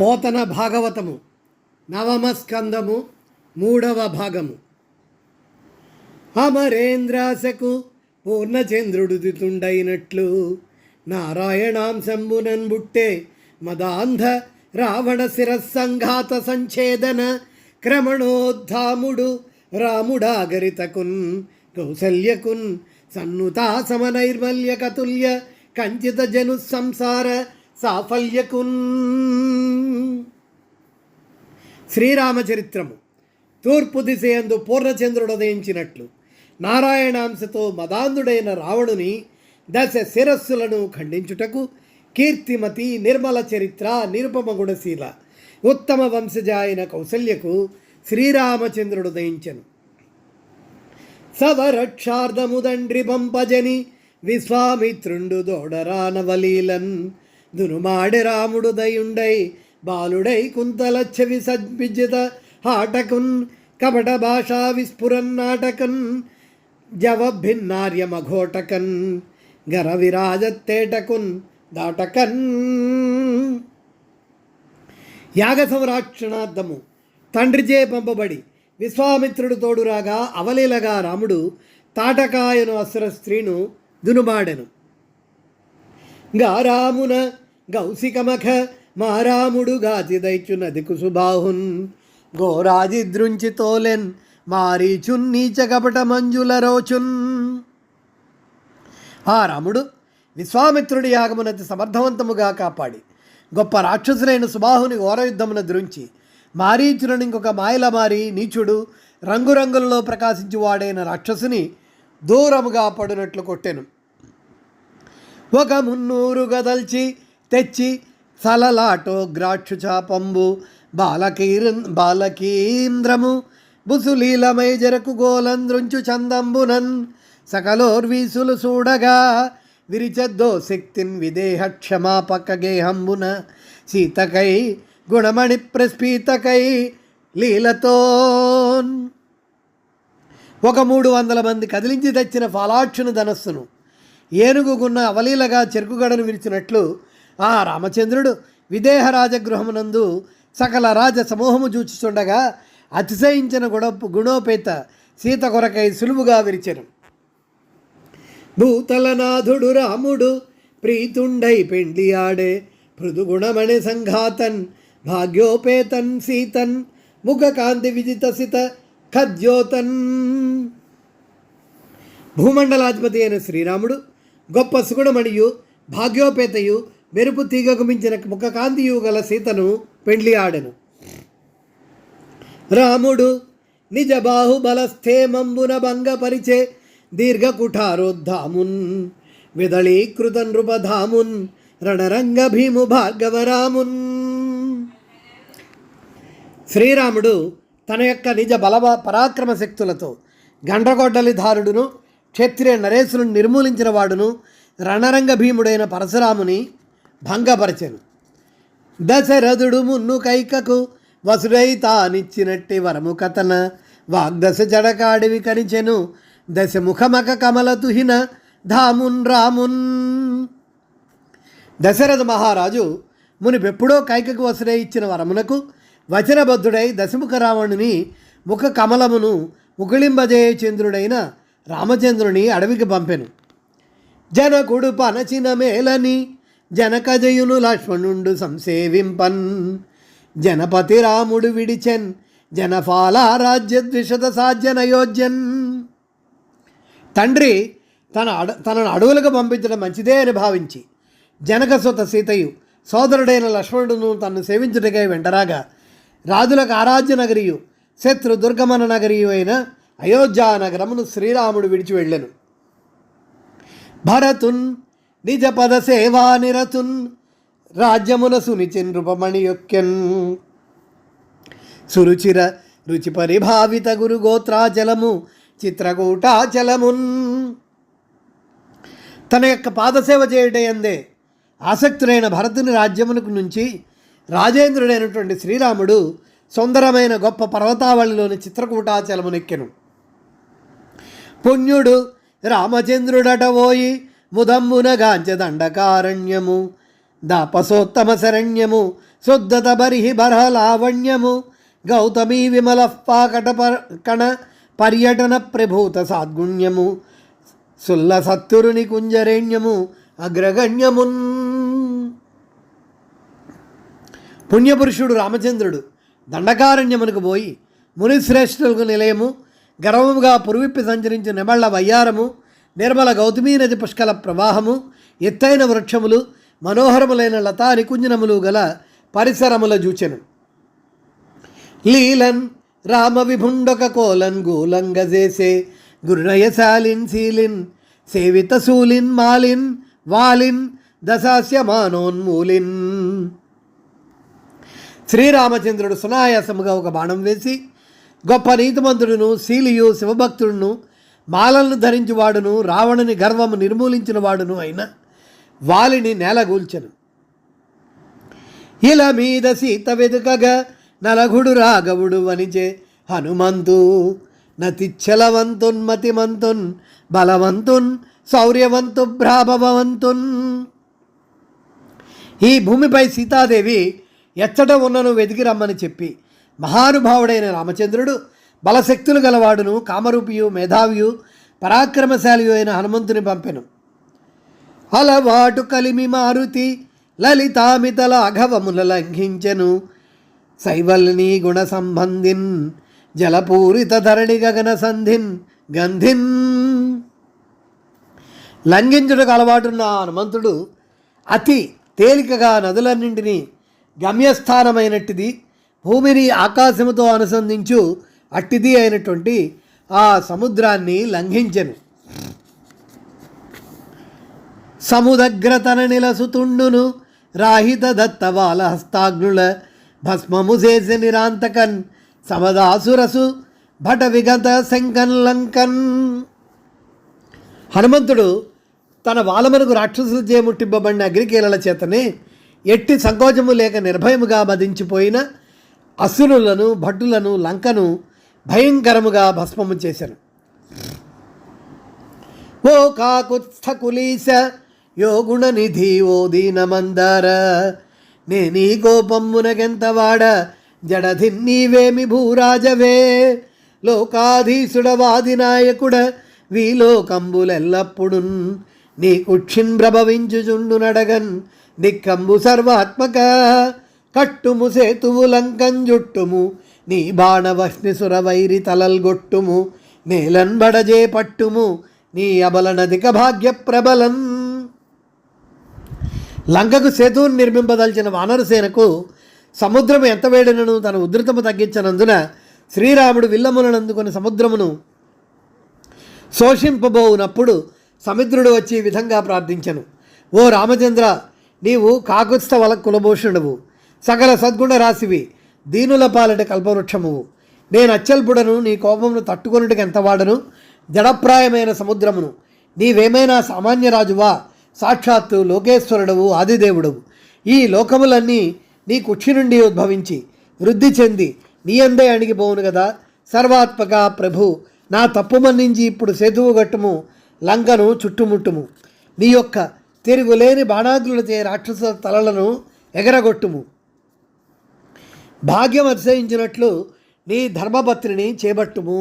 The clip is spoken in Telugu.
పోతన భాగవతము. నవమస్కందము మూడవ భాగము. అమరేంద్రాశకు పూర్ణచంద్రుడు దితుండైనట్లు నారాయణాంశంబునన్ బుట్టే మదాంధ రావణ శిరస్సంఘాత సంఛేదన క్రమణోద్ధాముడు రాముడాగరితకున్ కౌసల్యకున్ సన్నుతా సమనైర్మల్య కతుల్య కంచిత జను సంసార సాఫల్యకున్. శ్రీరామచరిత్రము. తూర్పు దిశయందు పూర్ణచంద్రుడు ఉదయించినట్లు. నారాయణాంశతో మదాంధుడైన రావణుని దశ శిరస్సులను ఖండించుటకు కీర్తిమతి నిర్మల చరిత్ర నిరుపమగుణశీల ఉత్తమ వంశజ అయిన కౌసల్యకు శ్రీరామచంద్రుడు దయించను సవరక్షార్థముదండ్రి పంపజని విశ్వామిత్రుండు దోడరానవలీలన్. దునుమాడి రాముడు దయుండై బాలుడై కుంతలచ్చ సద్విజిత హాటకున్ కపట భాషా విస్ఫురన్ నాటకన్ జవభిన్నార్యమఘోటకన్ గర విరాజత్తేటకున్ దాటకన్. యాగ సంరక్షణార్థము తండ్రిచే పంపబడి విశ్వామిత్రుడు తోడురాగా అవలీలగా రాముడు తాటకాయను అసుర స్త్రీను దునుమాడెను. గారామున గౌసికమఖ మారాముడు గాతి దైత్యునది కుసుబాహున్. గోరాజిద్రుంచి తోలెన్ మారీచున్ నీచ కపట మంజుల రోచున్. ఆ రాముడు విశ్వామిత్రుడి యాగమునతి సమర్థవంతముగా కాపాడి గొప్ప రాక్షసులైన సుబాహుని ఘోరయుద్ధమున ద్రుంచి మారీచులను ఇంకొక మాయల మారి నీచుడు రంగురంగులలో ప్రకాశించి వాడైన రాక్షసుని దూరముగా పడినట్లు కొట్టెను. ఒక మున్నూరు గదల్చి తెచ్చి సలలాటో గ్రాక్షు చాపంబు బాలకీర్ బాలకీంద్రము బుసులీలమై జరకు గోలంద్రుంచు చందంబునన్ సకలోర్వీసులు చూడగా విరిచద్దో శక్తిన్ విదేహ క్షమాపక గేహంబున సీతకై గుణమణి ప్రస్ఫీతకై లీలతోన్. ఒక మూడు వందల మంది కదిలించి తెచ్చిన ఫలాక్షుని ధనస్సును ఏనుగుగున్న అవలీలగా చెరుకుగడను విరిచినట్లు ఆ రామచంద్రుడు విదేహ రాజగృహమునందు సకల రాజ సమూహము చూచుచుండగా అతిశయించిన గుణ గుణోపేత సీత కొరకై సులువుగా విరిచెను. భూతలనాథుడు రాముడు ప్రీతుండై పెండ్లి ఆడే మృదుగుణమణి సంఘాతన్ భాగ్యోపేతన్ సీతన్ ముఖకాంతి విజిత సిత ఖద్యోతన్. భూమండలాధిపతి అయిన శ్రీరాముడు గొప్ప సుగుణమణియు భాగ్యోపేతయు మెరుపు తీగకు మించిన ముఖకాంతియు గల సీతను పెండ్లి ఆడెను. రాముడు నిజ బాహుబలస్థేమంబున భంగపరిచే దీర్ఘకుఠారోద్ధామున్ విదళీకృత నృపధామున్ రణరంగ భీము భార్గవరామున్. శ్రీరాముడు తన యొక్క నిజ బల పరాక్రమ శక్తులతో గండ్రగొడ్డలిధారుడును క్షత్రియ నరేశులను నిర్మూలించిన వాడును రణరంగ భీముడైన పరశురాముని భంగపరచెను. దశరథుడు మున్ను కైకకు వసుడై తానిచ్చినట్టి వరము కథన వాగ్దశ జడకాడివి కనిచెను. దశముఖమక కమల తుహిన ధామున్ రామున్. దశరథ మహారాజు మునిపెప్పుడో కైకకు వసుడై ఇచ్చిన వరమునకు వచనబద్ధుడై దశముఖ రావణుని ముఖ కమలమును ముకుళింబజయ చంద్రుడైన రామచంద్రుని అడవికి పంపెను. జనకుడు పనచిన మేలని జనకజయును లక్ష్మణుండు సంసేవింపన్. జనపతి రాముడు విడిచెన్ జనఫాల రాజ్య ద్విషద సాధ్యనయోజ్యన్ తండ్రి తన అడ తనను అడవులకు పంపించడం మంచిదే అని భావించి జనకసుత సీతయు సోదరుడైన లక్ష్మణుడును తన్ను సేవించుటకై వెంటరాగా రాజులకు ఆరాధ్య నగరియు శత్రు దుర్గమన నగరియు అయిన అయోధ్యా నగరమును శ్రీరాముడు విడిచి వెళ్ళెను. భరతున్ నిజ పద సేవా నిరతున్ రాజ్యమున సునిచిన్ రూపమణి యొక్కెన్ సురుచిర రుచి పరిభావిత గురు గోత్రాచలము చిత్రకూటాచలమున్. తన యొక్క పాదసేవ చేయటందే ఆసక్తులైన భరతుని రాజ్యమునకు నుంచి రాజేంద్రుడైనటువంటి శ్రీరాముడు సుందరమైన గొప్ప పర్వతావళిలోని చిత్రకూటాచలమునెక్కెను. పుణ్యుడు రామచంద్రుడటవోయి ముదంబున గాంచ దండకారణ్యము దాపసోత్తమ శరణ్యము శుద్ధత బరిహి బరహ లావణ్యము గౌతమీ విమల పాకట కణ పర్యటన ప్రభూత సాద్గుణ్యము సుల్ల సత్తురుని కుంజరేణ్యము అగ్రగణ్యమున్. పుణ్యపురుషుడు రామచంద్రుడు దండకారణ్యమునకు పోయి మునిశ్రేష్ఠులకు నిలయము గర్వముగా పురువిప్పి సంచరించిన నెమళ్ళ వయ్యారము నిర్మల గౌతమీ నది పుష్కల ప్రవాహము ఎత్తైన వృక్షములు మనోహరములైన లతా నికుంజనములు గల పరిసరముల జూచెను. లీలన్ రామ విభుండొక కోలన్ గూలంగ గురునయశాలిన్ శీలిన్ సేవిత శూలిన్ మాలిన్ వాలిన్ దశాస్య మానోన్మూలిన్. శ్రీరామచంద్రుడు సునాయాసముగా ఒక బాణం వేసి గొప్ప నీతిమంతుడును శీలియు శివభక్తుడును మాలలను ధరించువాడును రావణుని గర్వము నిర్మూలించిన వాడును అయిన వాలిని నేలగూల్చెను. ఇల మీద సీత వెదుకగా నలగుడు రాఘవుడు వనిచే హనుమంతు నతిచ్చలవంతున్ మతిమంతున్ బలవంతున్ శౌర్యవంతు భ్రాభవంతున్ ఈ భూమిపై సీతాదేవి ఎచ్చట ఉన్నను వెతికి రమ్మని చెప్పి మహానుభావుడైన రామచంద్రుడు బలశక్తులు గలవాడును కామరూపియు మేధావియు పరాక్రమశాలియు అయిన హనుమంతుని పంపెను. అలవాటు కలిమి మారుతి లలితామితల అఘవముల లంఘించెను. శైవల్ని గుణ సంబంధిన్ జలపూరిత ధరణి గగన సంధిన్ గంధిన్. లంఘించుటకు అలవాటున్న హనుమంతుడు అతి తేలికగా నదులన్నింటినీ గమ్యస్థానమైనట్టిది. భూమిని ఆకాశముతో అనుసంధించు అట్టిది అయినటువంటి ఆ సముద్రాన్ని లంఘించెను. సముదగ్రతన నిలసుతుండును రాహిత దత్తవాల హస్తాగ్నుల భస్మము చేసి నిరాంతకన్ సమదాసురసు భట విగత శంకన్ లంకన్. హనుమంతుడు తన వాలమనుకు రాక్షసులు చేముట్టింపబడిన అగ్రికీలల చేతనే ఎట్టి సంకోచము లేక నిర్భయముగా మదించిపోయిన అసురులను భటులను లంకను భయంకరముగా భస్మము చేశాను ఓ కాకుత్స్థకులీశ యో గుణనిధి ఓ దీనమందార నేనీ కోపమ్మునకెంతవాడ జడధి నీవేమి భూరాజవే లోకాధీసుడవాది నాయకుడ వీలోకంబులెల్లప్పుడు నీ కుక్షింభ్రభవించుచుండు నడగన్ నిక్కంబు సర్వాత్మక. కట్టుము సేతువు లంకం జుట్టుము నీ బాణవహ్ని సురవైరి తలల్గొట్టుము నేలన్బడజే పట్టుము నీ అబలనదిక భాగ్య ప్రబలం లంకకు సేతువును నిర్మింపదలిచిన వానరసేనకు సముద్రము ఎంత వేడినను తన ఉధృతము తగ్గించనందున శ్రీరాముడు విల్లములను అందుకుని సముద్రమును శోషింపబోవునప్పుడు సముద్రుడు వచ్చి ఈ విధంగా ప్రార్థించను. ఓ రామచంద్ర నీవు కాకుత్స్థ వల కులభూషణువు సకల సద్గుణ రాశివి. దీనుల పాలట కల్పవృక్షమువు. నేను అచ్చల్పుడను నీ కోపమును తట్టుకొనుటకు ఎంత వాడను? జడప్రాయమైన సముద్రమును. నీవేమైనా సామాన్య రాజువా? సాక్షాత్తు లోకేశ్వరుడవు ఆదిదేవుడవు. ఈ లోకములన్నీ నీ కుక్షి నుండి ఉద్భవించి వృద్ధి చెంది నీ అందే అణిగిపోవును కదా సర్వాత్మక ప్రభు నా తప్పు మన్నించి ఇప్పుడు సేతువు గట్టుము లంకను చుట్టుముట్టుము. నీ యొక్క తిరుగులేని బాణాదులచే రాక్షస తలలను ఎగరగొట్టుము. భాగ్యం అతిశయించినట్లు నీ ధర్మపత్రిని చేపట్టుము